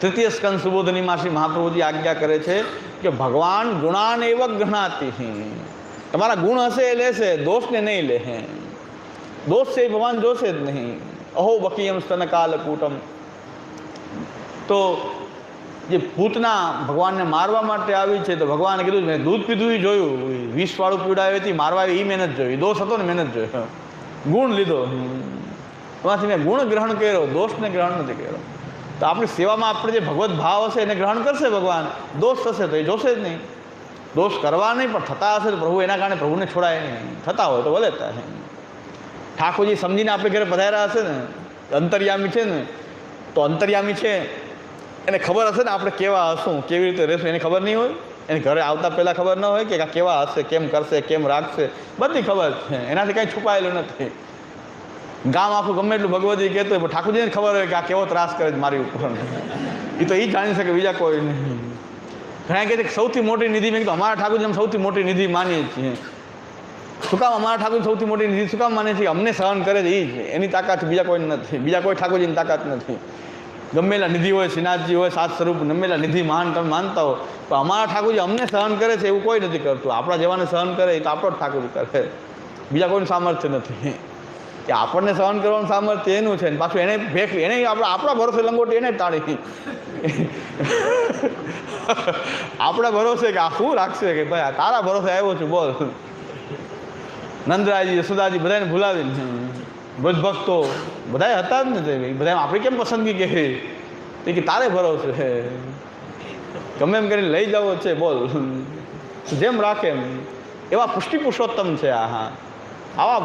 તૃતીય સ્કંદ સુબોધની માસી મહાપ્રભુજી આજ્ઞા કરે છે કે ભગવાન ગુણાન એવ ગણાતી તમારા ગુણ હશે એ લેશે, દોષને નહીં લે દોષ છે એ ભગવાન જોશે જ નહીં. અહો બકીયમ સ્તનકાલ કાલકૂટમ તો જે પૂતના ભગવાનને મારવા માટે આવી છે, તો ભગવાને કીધું, મેં દૂધ પીધું એ જોયું. વિષવાળું પીવડાવી હતી, મારવા એ મહેનત જોઈ દોષ હતો ને મહેનત જોયો. ગુણ લીધો. એમાંથી મેં ગુણ ગ્રહણ કર્યો, દોષને ગ્રહણ નથી કર્યો. તો આપણી સેવામાં આપણે જે ભગવત ભાવ હશે એને ગ્રહણ કરશે ભગવાન. દોષ થશે તો એ જોશે જ નહીં. દોષ કરવા નહીં, પણ થતા હશે તો પ્રભુ એના કારણે પ્રભુને છોડાય નહીં. થતા હોય તો ભલે થાય. ઠાકોરજી સમજીને આપણે ઘરે પધાર્યા હશે ને, અંતર્યામી છે ને, તો અંતર્યામી છે. એને ખબર હશે ને આપણે કેવા હશું, કેવી રીતે રહેશું એને ખબર નહીં હોય. એને ઘરે આવતા પહેલાં ખબર ન હોય કે કેવા હશે, કેમ કરશે, કેમ રાખશે. બધી ખબર છે. એનાથી કાંઈ છુપાયેલું નથી. ગામ આખું ગમે એટલું ભગવતી કહેતો હોય, પણ ઠાકોરજીને ખબર હોય કે આ કેવો ત્રાસ કરે છે મારી ઉપર. એ તો એ જાણી શકે, બીજા કોઈ નહીં. ઘણા કહે છે કે સૌથી મોટી નિધિ, મેં કીધું, અમારા ઠાકોરજી અમે સૌથી મોટી નિધિ માનીએ છીએ. શું કામ અમારા ઠાકોર સૌથી મોટી નિધિ શું કામ માને છે? અમને સહન કરે છે એ જ એની તાકાત બીજા કોઈ નથી. બીજા કોઈ ઠાકોરજીની તાકાત નથી. ગમેલા નિધિ હોય, શ્રીનાથજી હોય, સાત સ્વરૂપ, ગમેલા નિધિ મહાન તમે માનતા હો. તો અમારા ઠાકોરજી અમને સહન કરે છે એવું કોઈ નથી કરતું. આપણા જેવાને સહન કરે એ તો આપણો જ ઠાકોરજી કરે. બીજા કોઈનું સામર્થ્ય નથી. કે આપણને સહન કરવાનું સામર્થ્ય એનું છે ને પાછું એને ભેખ એને આપણા આપણા ભરોસે લંગોટી એને તાળી. આપણા ભરોસે કે આ શું રાખશે કે ભાઈ તારા ભરોસે આવ્યો છું, બોલ. નંદરાજી સુદાજી બધાને ભૂલાવી બ્રજ ભક્તો બધા હતા જ ને બધા આપણી કેમ પસંદગી કે? તે કે તારે ભરોસે ગમે એમ કરીને લઈ જવો છે, બોલ. જેમ રાખે એમ. એવા પુષ્ટિ પુરુષોત્તમ છે આ, હા. આવા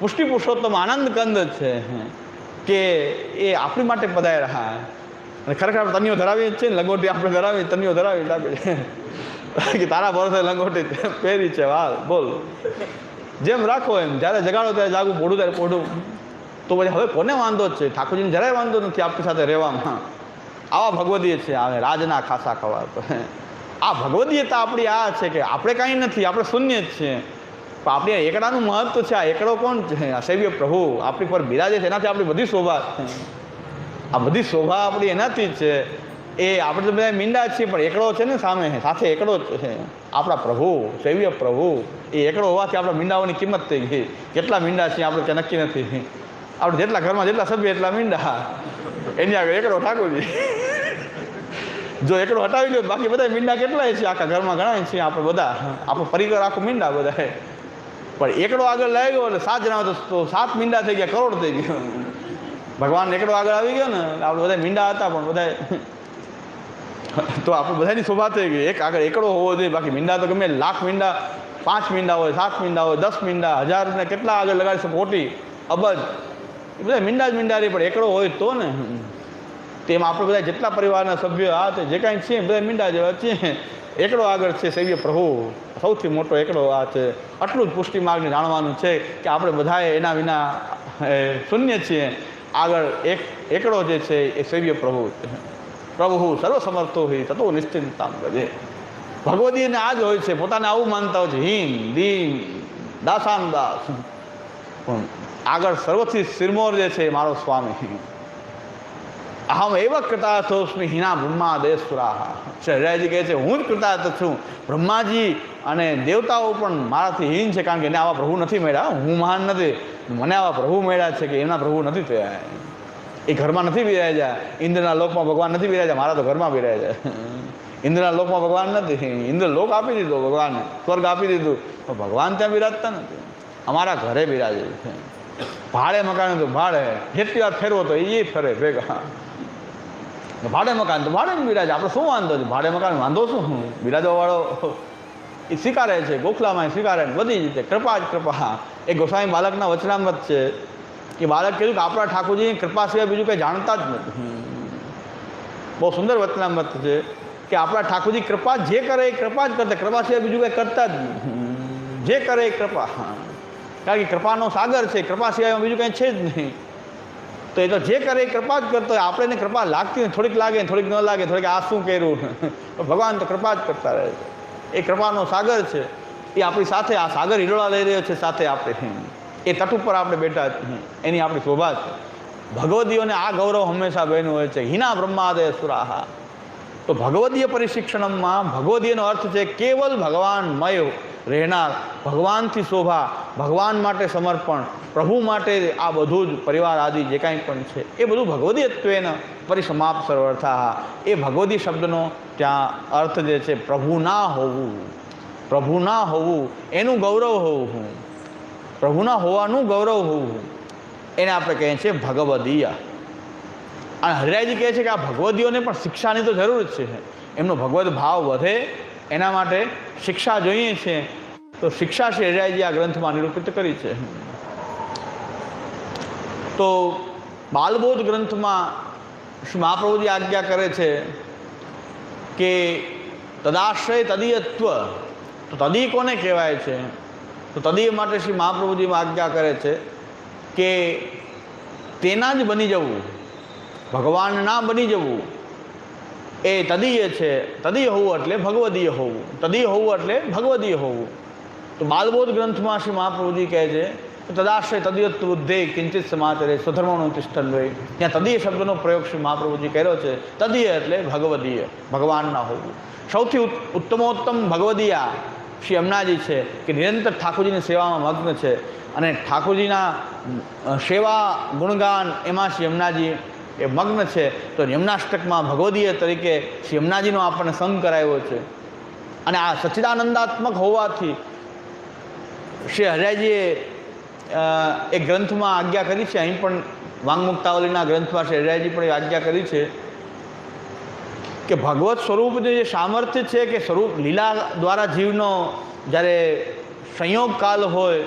પુષ્ટિ પુરુષોત્તમ આનંદ કંદ છે કે એ આપણી માટે પધાર્યા રહ્યા અને ખરેખર આપણે તનીઓ ધરાવીએ જ છે ને, લંગોટી આપણે ધરાવી તનીઓ ધરાવી છે કે તારા ભરોસે લંગોટી પહેરી છે, વાહ, બોલ. જેમ રાખો એમ, જ્યારે જગાડો ત્યારે જાગવું પોઢું ત્યારે પોઢું તો પછી હવે કોને વાંધો છે? ઠાકોરજીને જરાય વાંધો નથી આપણી સાથે રહેવામાં. આવા ભગવદીય છે આવે રાજના ખાસા ખવા આ ભગવદીયતા આપણી આ છે કે આપણે કાંઈ નથી, આપણે શૂન્ય જ છીએ. પણ આપણી એકડાનું મહત્વ છે, આ એકડો કોણ છે? આ સૈવ્ય પ્રભુ, આપણી પર બિરાજે છે, એનાથી આપણી બધી શોભા આ બધી શોભા આપણી એનાથી જ છે. એ આપણે તો બધા મીંડા છીએ, પણ એકડો છે ને સામે, સાથે એકડો છે. આપણા પ્રભુ, સૈવ્ય પ્રભુ, એ એકડો હોવાથી આપણા મીંડાઓની કિંમત થઈ ગઈ. કેટલા મીંડા છીએ આપણે ત્યાં નક્કી નથી. આપણે જેટલા ઘરમાં જેટલા સભ્ય, એટલા મીંડા. એની આગળ એકડો ઠાકોરજી. જો એકડો હટાવી લો બાકી બધા મીંડા કેટલાય છે? આખા ઘરમાં ઘણા છીએ આપણે બધા. આપણો પરિવાર આખું મીંડા બધા પણ એકડો આગળ લઈ ગયો એટલે સાત જણા તો સાત મીંડા થઈ ગયા, કરોડ થઈ ગયો. ભગવાન એકડો આગળ આવી ગયો ને, આપણે બધા મીંડા હતા, પણ બધા તો આપણે બધાની શોભા થઈ ગઈ. એક આગળ એકડો હોવો જોઈએ, બાકી મીંડા તો ગમે, લાખ મીંડા, પાંચ મીંડા હોય, સાત મીંડા હોય, દસ મીંડા, હજાર ને કેટલા આગળ લગાડી મોટી કોટી અબજ બધા મીંડા જ મીંડા રહી, પણ એકડો હોય તો ને. તેમ આપણે બધા જેટલા પરિવારના સભ્યો આ તે જે કાંઈ છીએ બધા મીંડા જેવા છીએ. એકડો આગળ છે સૈવ્ય પ્રભુ. સૌથી મોટો એકડો આ છે. આટલું જ પુષ્ટિ માર્ગને જાણવાનું છે કે આપણે બધાએ એના વિના શૂન્ય છીએ. આગળ એક, એકડો જે છે એ સૈવ્ય પ્રભુ પ્રભુ સર્વસમર્થો હોય તતો નિશ્ચિંતામ ગજે ભગવદીને આ જ હોય છે, પોતાને આવું માનતા હોય છે. હીન દીન દાસાન દાસ. પણ આગળ સર્વથી સિરમોર જે છે મારો સ્વામી. અહમ એવ કૃતાર્થોસ્મી હિના બ્રહ્મા દેશપુરા શહેરાજી કહે છે, હું જ કૃતાર્થ છું, બ્રહ્માજી અને દેવતાઓ પણ મારાથી હીન છે, કારણ કે એને આવા પ્રભુ નથી મળ્યા, હું. મહાન નથી. મને આવા પ્રભુ મળ્યા છે કે એમના પ્રભુ નથી થયા. એ ઘરમાં નથી બિરાજ્યા. ઇન્દ્રના લોકમાં ભગવાન નથી બિરાજ્યા. મારા તો ઘરમાં બિરાજ્યા. ઇન્દ્રના લોકમાં ભગવાન નથી. ઇન્દ્ર લોક આપી દીધો ભગવાન, સ્વર્ગ આપી દીધું. પણ ભગવાન ત્યાં બિરાજતા નથી. અમારા ઘરે બિરાજે છે. ભાડે મકાન તો ભાડે. જેટલી વાર ફેરવો તો એ ફરે ભેગા. ભાડે મકાન તો ભાડે બિરાજે. આપણે શું વાંધો છે? ભાડે મકાન વાંધો શું? બિરાજવાવાળો એ સ્વીકારે છે, ગોખલામાં સ્વીકારે બધી રીતે. કૃપા જ કૃપા. એ ગોસ્વામી બાલકના વચનામત છે કે બાળક કીધું કે આપણા ઠાકોરજીની કૃપા સિવાય બીજું કંઈ જાણતા જ નથી. બહુ સુંદર વચનામત છે કે આપણા ઠાકોરજી કૃપા જે કરે એ કૃપા જ કરતા, કૃપા સિવાય બીજું કંઈ કરતા જ નહીં જે કરે એ કૃપા. કારણ કે કૃપાનો સાગર છે, કૃપા સિવાય બીજું કંઈ છે જ નહીં. તો એ તો જે કરે એ કૃપા જ કરતો હોય. આપણે કૃપા લાગતી હોય થોડીક લાગે થોડીક ન લાગે, થોડીક આ શું કર્યું? ભગવાન તો કૃપા જ કરતા રહે છે. એ કૃપાનો સાગર છે. એ આપણી સાથે આ સાગર હિલોળા લઈ રહ્યો છે સાથે આપણે. એ તટ ઉપર આપણે બેઠા એની આપણી શોભા છે. ભગવદીઓને આ ગૌરવ હંમેશા બહેનું હોય છે. હિના બ્રહ્માદય સુરાહા. તો ભગવદીય પરિશિક્ષણમાં ભગવદીયનો અર્થ છે, કેવલ ભગવાનમય રહેનાર ભગવાનથી શોભા, ભગવાન માટે સમર્પણ, પ્રભુ માટે આ બધું જ પરિવાર આદિ જે કાંઈ પણ છે, એ બધું ભગવદીયત્વેન પરિસમાપ સર્વર્થા. એ ભગવદી શબ્દનો ત્યાં અર્થ જે છે, પ્રભુ ના હોવું. પ્રભુ ના હોવું, એનું ગૌરવ હોવું હું. પ્રભુના હોવાનું ગૌરવ હોવું એને આપણે કહીએ છીએ ભગવદીય. અને હરિરાયજી કહે છે કે આ ભગવદીઓને પણ શિક્ષાની તો જરૂર જ છે. એમનો ભગવદ ભાવ વધે એના માટે શિક્ષા જોઈએ છે, તો શિક્ષા શ્રી હરિરાયજી આ ગ્રંથમાં નિરૂપિત કરી છે. તો બાલબોધ ગ્રંથમાં શ્રી મહાપ્રભુજી આજ્ઞા કરે છે કે તદાશ્રય તદીયત્વ, તો તદી કોને કહેવાય છે? તો તદીય માટે શ્રી મહાપ્રભુજીમાં આજ્ઞા કરે છે કે તેના જ બની જવું ભગવાન ના બની જવું એ તદીય છે. તદીય હોવું એટલે ભગવદીય હોવું. તદીય હોવું એટલે ભગવદીય હોવું. તો બાલબોધ ગ્રંથમાં શ્રી મહાપ્રભુજી કહે છે તદાશ્રય તદિયત બુદ્ધે કિંચિત સમાચારે સ્વધર્મનું તિષ્ઠન લે ત્યાં તદીય શબ્દનો પ્રયોગ શ્રી મહાપ્રભુજી કર્યો છે. તદીય એટલે ભગવદીય, ભગવાનના હોવું. સૌથી ઉત્તમોત્તમ ભગવદીયા શ્રી અમનાજી છે કે નિરંતર ઠાકોરજીની સેવામાં મગ્ન છે. અને ઠાકોરજીના સેવા, ગુણગાન એમાં શ્રી યમુનાજી એ મગ્ન છે, તો યમનાષ્ટકમાં ભગવદીય તરીકે યમુનાજીનો આપણને સંગ કરાયો છે. અને આ સચ્ચિદાનંદાત્મક હોવાથી શ્રી હરિયાજીએ એ ગ્રંથમાં આજ્ઞા કરી છે. અહીં પણ વાંગમુક્તાવલીના ગ્રંથમાં શ્રી હરિયાજી પણ આજ્ઞા કરી છે કે ભગવત સ્વરૂપનું જે સામર્થ્ય છે કે સ્વરૂપ લીલા દ્વારા જીવનો જ્યારે સંયોગ કાલ હોય,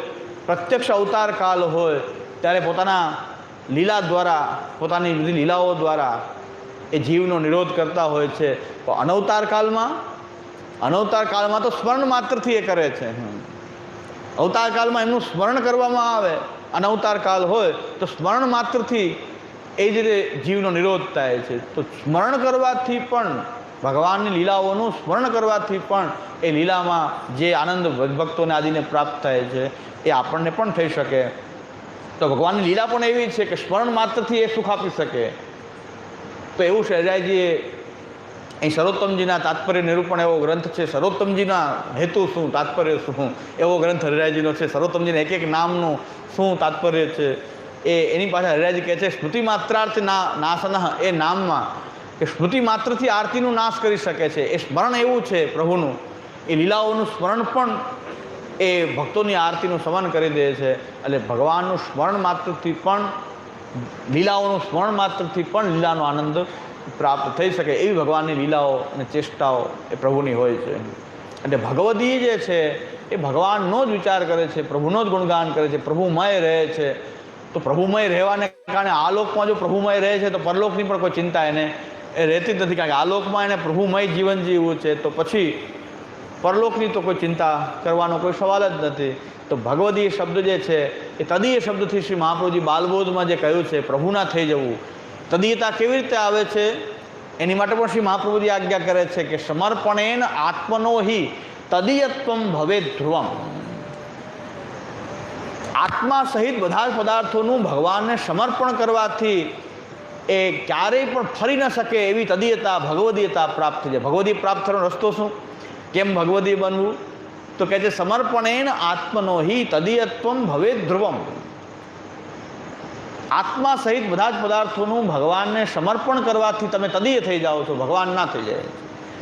પ્રત્યક્ષ અવતાર કાલ હોય, ત્યારે પોતાના લીલા દ્વારા, પોતાની બધી લીલાઓ દ્વારા એ જીવનો નિરોધ કરતા હોય છે. તો અનવતાર કાળમાં અનવતાર કાળમાં તો સ્મરણ માત્રથી એ કરે છે. અવતાર કાળમાં એમનું સ્મરણ કરવામાં આવે, અનવતાર કાળ હોય, તો સ્મરણ માત્રથી એ જ રીતે જીવનો નિરોધ થાય છે. તો સ્મરણ કરવાથી પણ, ભગવાનની લીલાઓનું સ્મરણ કરવાથી પણ એ લીલામાં જે આનંદ ભક્તોને આદિને પ્રાપ્ત થાય છે, એ આપણને પણ થઈ શકે. તો ભગવાનની લીલા પણ એવી છે કે સ્મરણ માત્રથી એ સુખ આપી શકે. તો એવું શહેજાઈજીએ અહીં સરોત્તમજીના તાત્પર્ય નિરૂપણ એવો ગ્રંથ છે. સરોત્તમજીના હેતુ શું, તાત્પર્ય શું? એવો ગ્રંથ હરિરાયજીનો છે. સરોત્તમજીના એક એક નામનું શું તાત્પર્ય છે? એ એની પાસે હરિરાયજી કહે છે, સ્મૃતિ માત્રાર્થ ના નાસનઃ એ નામમાં કે સ્મૃતિ માત્રથી આરતીનું નાશ કરી શકે છે. એ સ્મરણ એવું છે પ્રભુનું. એ લીલાઓનું સ્મરણ પણ એ ભક્તોની આરતીનું સમન કરી દે છે. એટલે ભગવાનનું સ્મરણ માત્રથી પણ, લીલાઓનું સ્મરણ માત્રથી પણ લીલાનો આનંદ પ્રાપ્ત થઈ શકે એવી ભગવાનની લીલાઓ અને ચેષ્ટાઓ એ પ્રભુની હોય છે. એટલે ભગવદી જે છે, એ ભગવાનનો જ વિચાર કરે છે, પ્રભુનો જ ગુણગાન કરે છે, પ્રભુમય રહે છે. તો પ્રભુમય રહેવાને કારણે આ લોકમાં જો પ્રભુમય રહે છે, તો પરલોકની પણ કોઈ ચિંતા એને, એ રહેતી જ નથી. કારણ કે આ લોકમાં એને પ્રભુમય જીવન જીવવું છે. તો પછી પરલોકની તો કોઈ ચિંતા કરવાનો કોઈ સવાલ જ નથી. તો ભગવદીય શબ્દ જે છે, એ તદીય શબ્દથી શ્રી મહાપ્રભુજી બાલબોધમાં જે કહ્યું છે, પ્રભુના થઈ જવું, તદીયતા કેવી રીતે આવે છે? એની માટે પણ શ્રી મહાપ્રભુજી આજ્ઞા કરે છે કે સમર્પણેન આત્મનો હિ તદીયત્વમ ભવે ધ્રુવમ. આત્મા સહિત બધા જ પદાર્થોનું ભગવાનને સમર્પણ કરવાથી એ ક્યારેય પણ ફરી ન શકે એવી તદીયતા, ભગવદીયતા પ્રાપ્ત છે. ભગવદી પ્રાપ્ત થવાનો રસ્તો શું? કેમ ભગવદી બનવું? તો કહે છે સમર્પણેન આત્મનો હિ તદીયત્વમ ભવે ધ્રુવમ. આત્મા સહિત બધા જ પદાર્થોનું ભગવાનને સમર્પણ કરવાથી તમે તદીય થઈ જાઓ છો, ભગવાન ના થઈ જાય.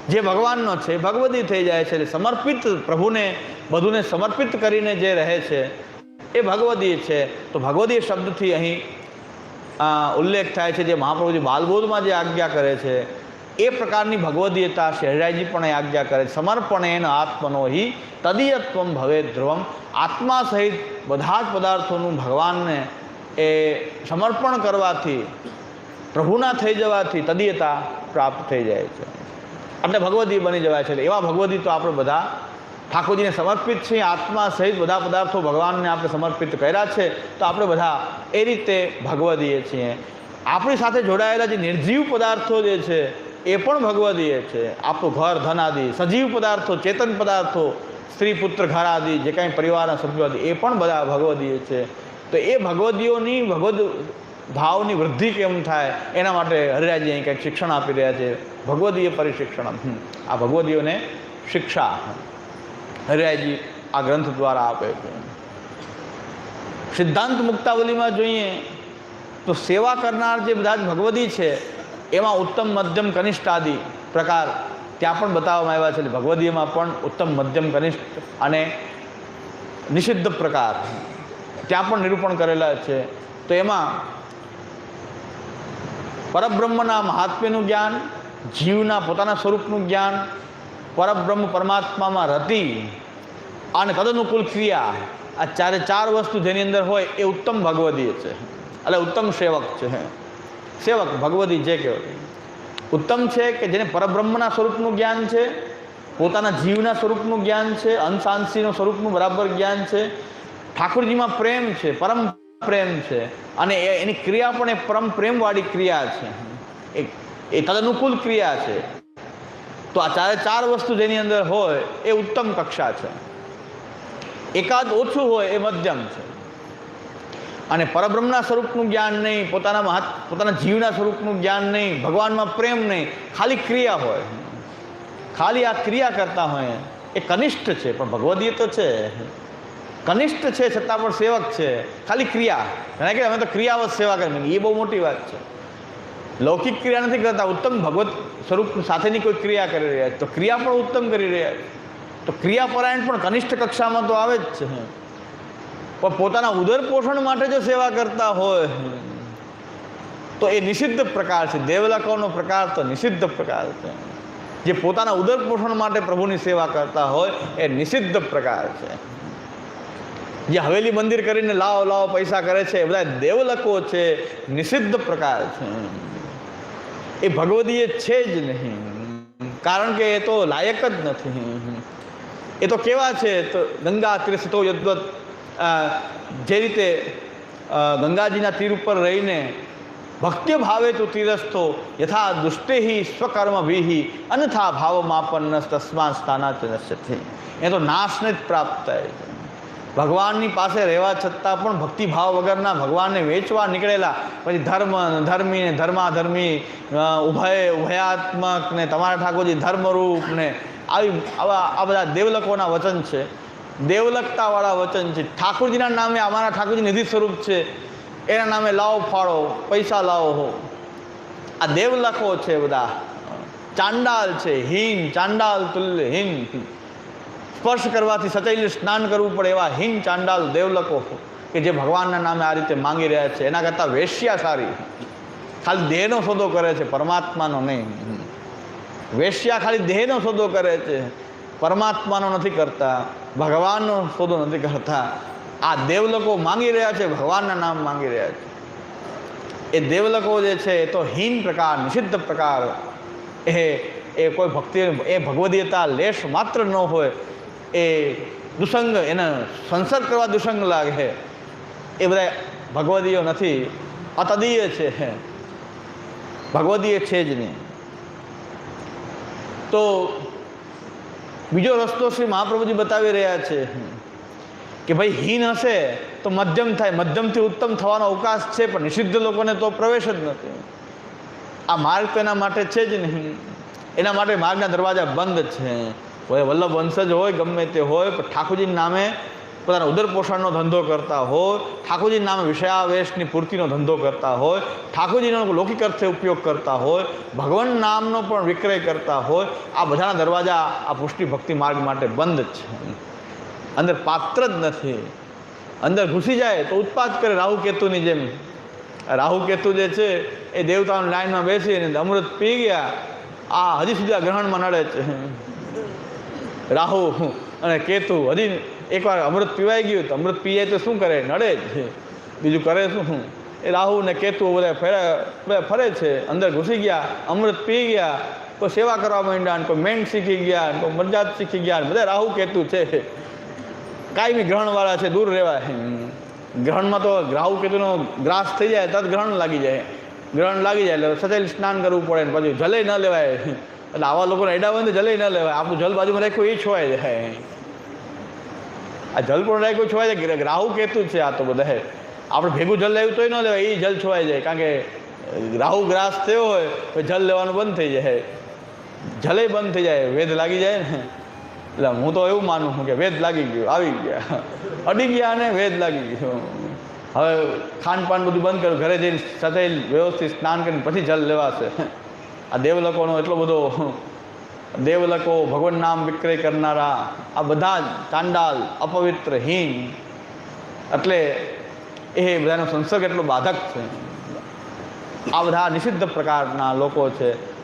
જે ભગવાનનો છે, ભગવદી થઈ જાય છે સમર્પિત પ્રભુને, બધુને સમર્પિત કરીને જે રહે છે, એ ભગવદી છે. તો ભગવદી શબ્દથી અહીં ઉલ્લેખ થાય છે, જે મહાપ્રભુજી બાલબોધમાં જે આજ્ઞા કરે છે એ પ્રકારની ભગવદીયતા શહેરાઈજી પણ આજ્ઞા કરે સમર્પણે એનો આત્મનો હિ તદીયત્વમ ભવે ધ્રુવમ. આત્મા સહિત બધા જ પદાર્થોનું ભગવાનને એ સમર્પણ કરવાથી, પ્રભુના થઈ જવાથી તદીયતા પ્રાપ્ત થઈ જાય છે. એટલે ભગવદી બની જવાય છે. એવા ભગવદી તો આપણે બધા ઠાકોરજીને સમર્પિત છીએ. આત્મા સહિત બધા પદાર્થો ભગવાનને આપણે સમર્પિત કર્યા છે, તો આપણે બધા એ રીતે ભગવદીએ છીએ. આપણી સાથે જોડાયેલા જે નિર્જીવ પદાર્થો જે છે એ પણ ભગવદીય છે. આપણું ઘર, ધન આદિ, સજીવ પદાર્થો, ચેતન પદાર્થો, સ્ત્રી, પુત્ર ઘરાદિ જે કાંઈ પરિવારના સભ્યો એ પણ બધા ભગવદીય છે. તો એ ભગવદીઓની ભગવદ ભાવની વૃદ્ધિ કેમ થાય? એના માટે હરિરાજી અહીં કંઈક શિક્ષણ આપી રહ્યા છે. ભગવદીય પરિશિક્ષણ. આ ભગવદીઓને શિક્ષા. હરિરાજી આ ગ્રંથ દ્વારા આપે છે. સિદ્ધાંત મુક્તાવલીમાં જોઈએ તો સેવા કરનાર જે બધા જ ભગવદી છે એમાં ઉત્તમ મધ્યમ કનિષ્ઠ આદિ પ્રકાર ત્યાં પણ બતાવવામાં આવ્યા છે. એટલે ભગવદીયમાં પણ ઉત્તમ મધ્યમ કનિષ્ઠ અને નિષિદ્ધ પ્રકાર ત્યાં પણ નિરૂપણ કરેલા છે. તો એમાં પરબ્રહ્મના મહાત્મ્યનું જ્ઞાન, જીવના પોતાના સ્વરૂપનું જ્ઞાન, પરબ્રહ્મ પરમાત્મામાં રતિ અને તદનુકૂળ ક્રિયા આ ચારે ચાર વસ્તુ જેની અંદર હોય એ ઉત્તમ ભગવદીય છે. એટલે ઉત્તમ સેવક છે. સેવક ભગવતી જે કહેવાય. ઉત્તમ છે કે જેને પરબ્રહ્મના સ્વરૂપનું જ્ઞાન છે, પોતાના જીવના સ્વરૂપનું જ્ઞાન છે, અંશાંશીનું સ્વરૂપનું બરાબર જ્ઞાન છે, ઠાકોરજીમાં પ્રેમ છે, પરમ પ્રેમ છે, અને એની ક્રિયા પણ એ પરમ પ્રેમવાળી ક્રિયા છે. એ તદનુકૂળ ક્રિયા છે. તો આ ચારે ચાર વસ્તુ જેની અંદર હોય એ ઉત્તમ કક્ષા છે. એકાદ ઓછું હોય એ મધ્યમ છે. અને પરબ્રહ્મના સ્વરૂપનું જ્ઞાન નહીં, પોતાના મહાત પોતાના જીવના સ્વરૂપનું જ્ઞાન નહીં, ભગવાનમાં પ્રેમ નહીં, ખાલી ક્રિયા હોય. ખાલી આ ક્રિયા કરતા હોય એ કનિષ્ઠ છે, પણ ભગવદીય તો છે. કનિષ્ઠ છે છતાં પણ સેવક છે, ખાલી ક્રિયા. એને કે અમે તો ક્રિયાવત સેવા કરી એ બહુ મોટી વાત છે. લૌકિક ક્રિયા નથી કરતા, ઉત્તમ ભગવત સ્વરૂપ સાથેની કોઈ ક્રિયા કરી રહ્યા તો ક્રિયા પણ ઉત્તમ કરી રહ્યા તો ક્રિયાપરાયણ પણ કનિષ્ઠ કક્ષામાં તો આવે જ છે. પણ પોતાના ઉદર પોષણ માટે જો સેવા કરતા હોય, તો એ નિષિદ્ધ પ્રકાર છે. દેવલકોનો પ્રકાર તો નિષિદ્ધ પ્રકાર છે. જે પોતાના ઉદર પોષણ માટે પ્રભુની સેવા કરતા હોય, એ નિષિદ્ધ પ્રકાર છે. જે હવેલી મંદિર કરીને લાવો લાવો પૈસા કરે છે, એ બધા દેવલકો છે, નિષિદ્ધ પ્રકાર છે. એ ભગવદીય છે જ નહીં. કારણ કે એ તો લાયક જ નથી. એ તો કેવા છે? તો ગંગા તીર્થતો યદ્વત જે રીતે ગંગાજીના તીર ઉપર રહીને ભક્ત્ય ભાવે તું તીરસ્થો યથા દુષ્ટેહી સ્વકર્મ વિહી, અન્યથા ભાવમાપન્ન તસ્મા સ્થાનાચ નશ્યથી. એ તો નાશને જ પ્રાપ્ત થાય છે. ભગવાનની પાસે રહેવા છતાં પણ ભક્તિભાવ વગરના ભગવાનને વેચવા નીકળેલા, પછી ધર્મ, ધર્મી ને ધર્માધર્મી ઉભય, ઉભયાત્મક ને તમારા ઠાકોરજી ધર્મરૂપ ને, આવી, આવા, આ બધા દેવલકોના વચન છે. દેવલકતાવાળા વચન છે. ઠાકોરજીના નામે અમારા ઠાકોરજી નિધિ સ્વરૂપ છે. એના નામે લાવો, ફાળો, પૈસા લાવો હો. આ દેવલખો છે બધા. ચાંડાલ છે, હીન, ચાંડાલ તુલ્ય, હીન. સ્પર્શ કરવાથી સચૈલી સ્નાન કરવું પડે એવા હીન, ચાંડાલ દેવલકો કે જે ભગવાનના નામે આ રીતે માંગી રહ્યા છે. એના કરતાં વેશ્યા સારી ખાલી દેહનો સોદો કરે છે, પરમાત્માનો નહીં. વેશ્યા ખાલી દેહનો સોદો કરે છે. પરમાત્માનો નથી કરતા. ભગવાનનો સોદો નથી કરતા. આ દેવલકો માંગી રહ્યા છે, ભગવાનના નામ માંગી રહ્યા છે. એ દેવલકો જે છે, એ તો હીન પ્રકાર, નિષિદ્ધ પ્રકાર. એ એ કોઈ ભક્તિ, એ ભગવદીયતા લેશ માત્ર ન હોય, એ દુસંગ, એને સંસર્ગ કરવા દુસંગ લાગે. એ બધા ભગવદીયો નથી, અતદીય છે. ભગવદીય છે જ નહીં. તો બીજો રસ્તો શ્રી મહાપ્રભુજી બતાવી રહ્યા છે કે ભાઈ હીન હશે તો મધ્યમ થાય. મધ્યમથી ઉત્તમ થવાનો અવકાશ છે, પણ નિષિદ્ધ લોકોને તો પ્રવેશ જ નથી. આ માર્ગ તો એના માટે છે જ નહીં. એના માટે માર્ગના દરવાજા બંધ છે. હોય વલ્લભ વંશજ હોય, ગમે તે હોય, પણ ઠાકોરજીના નામે પોતાના ઉદર પોષણનો ધંધો કરતા હોય ઠાકોરજીના નામે વિષયાવેશની પૂર્તિનો ધંધો કરતા હોય, ઠાકોરજીનો લૌકિક અર્થે ઉપયોગ કરતા હોય, ભગવાન નામનો પણ વિક્રય કરતા હોય, આ બધાના દરવાજા આ પુષ્ટિ ભક્તિ માર્ગ માટે બંધ જ છે. અંદર પાત્ર જ નથી. અંદર ઘૂસી જાય તો ઉત્પાદ કરે રાહુ કેતુની જેમ. રાહુ કેતુ જે છે એ દેવતાઓની લાઈનમાં બેસીને અમૃત પી ગયા. આ હજી સુધી આ ગ્રહણમાં નડે છે. રાહુ અને કેતુ હજી એકવાર અમૃત પીવાઈ ગયું તો અમૃત પીએ તો શું કરે? નડે જ. બીજું કરે શું? એ રાહુ ને કેતુ બધા ફરે ફરે છે, અંદર ઘૂસી ગયા, અમૃત પી ગયા, કોઈ સેવા કરવા માંડ્યા કોઈ મેન શીખી ગયા કોઈ મરજાત શીખી ગયા બધા રાહુ કેતુ છે. કાયમી ગ્રહણવાળા છે, દૂર રહેવા ગ્રહણમાં તો રાહુ કેતુનો ગ્રાસ થઈ જાય, તરત ગ્રહણ લાગી જાય. ગ્રહણ લાગી જાય એટલે સચેલ સ્નાન કરવું પડે પછી જલે ન લેવાય. એટલે આવા લોકોને એડા હોય ને જલે ન લેવાય. આપણું જલ બાજુમાં રાખ્યું એ છોવાય જાય આ જલ પણ રાખ્યું? છોવાય જાય. રાહુ કેતુ છે આ તો બધા. આપણે ભેગું જલ લેવું તોય ન લેવાય એ જલ છોવાઈ જાય. કારણ કે રાહુ ગ્રાસ થયો હોય, તો જલ લેવાનું બંધ થઈ જાય. જલે બંધ થઈ જાય, વેદ લાગી જાય ને. એટલે હું તો એવું માનું છું કે વેદ લાગી ગયું, આવી ગયા. અડી ગયા અને વેદ લાગી ગયો. હવે ખાનપાન બધું બંધ કર્યું, ઘરે જઈને સાથે વ્યવસ્થિત સ્નાન કરીને પછી જલ લેવાશે. આ દેવલોકોનો એટલો બધો દેવલકો ભગવાન નામ વિક્રય કરનારા, આ બધા જ ચાંડાલ અપવિત્ર હીન એટલે એ બધાનો સંસર્ગ એટલો બાધક છે. આ બધા નિષિદ્ધ પ્રકારના લોકો છે.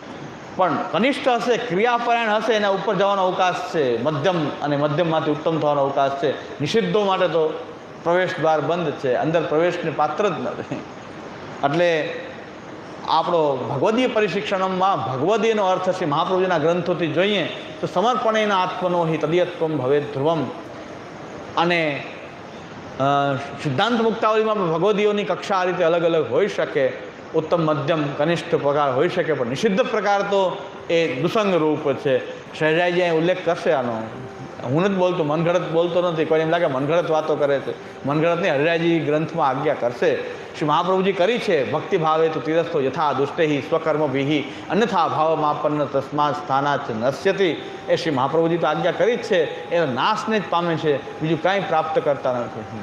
પણ કનિષ્ઠ હશે, ક્રિયાપરાયણ હશે, એના ઉપર જવાનો અવકાશ છે. મધ્યમ અને મધ્યમમાંથી ઉત્તમ થવાનો અવકાશ છે. નિષિદ્ધો માટે તો પ્રવેશ દ્વાર બંધ છે. અંદર પ્રવેશને પાત્ર જ નથી. એટલે આપણો ભગવદીય પરિશિક્ષણમાં ભગવદીયનો અર્થ છે મહાપ્રભુજીના ગ્રંથોથી જોઈએ તો સમર્પણેના આત્મનો હિ તદિયત્વમ ભવે ધ્રુવમ. અને સિદ્ધાંત મુક્તાવલીમાં ભગવદીઓની કક્ષા આ રીતે અલગ અલગ હોઈ શકે, ઉત્તમ, મધ્યમ, કનિષ્ઠ પ્રકાર હોઈ શકે, પણ નિષિદ્ધ પ્રકાર તો એ દુસંગ રૂપ છે. સહેજાઈજી અહીં ઉલ્લેખ કરશે આનો. હું નથી બોલતો મનગઢત બોલતો નથી, કોઈ એમ લાગે મનગઢત વાતો કરે છે. મનગઢતની હરિરાજી ગ્રંથમાં આજ્ઞા કરશે. શ્રી મહાપ્રભુજી કરી છે. ભક્તિભાવે તો તીરસ્થો યથા દુષ્ટેહી સ્વકર્મ વિહી, અન્યથા ભાવમાપન્ન તસ્માત સ્થાનાચ નશ્યતિ. એ શ્રી મહાપ્રભુજી તો આજ્ઞા કરી જ છે. એનો નાશને જ પામે છે. બીજું કાંઈ પ્રાપ્ત કરતા નથી.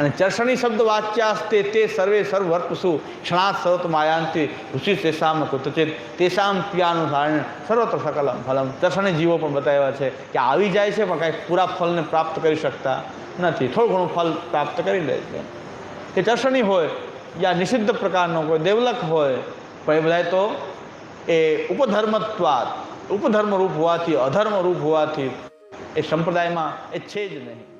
અને ચર્ષણી શબ્દ વાચ્યાસ્તે તે સર્વે સર્વર્પસુ ક્ષણાત સર્વત માયાંતિ ઋષિ તેસામ કૃતચિત. તેસામ ક્રિયાનુસારણ સર્વત્ર સકલમ ફલમ. ચર્ષણી જીવો પણ બતાવ્યા છે કે આવી જાય છે પણ કાંઈ પૂરા ફલને પ્રાપ્ત કરી શકતા નથી. થોડું ઘણું ફલ પ્રાપ્ત કરી લે છે. એ ચર્ષણી હોય યા નિષિદ્ધ પ્રકારનો કોઈ દેવલક હોય, પણ એ બધા તો એ ઉપધર્મત્વાદ, ઉપધર્મરૂપ હોવાથી, અધર્મરૂપ હોવાથી એ સંપ્રદાયમાં એ છે જ નહીં.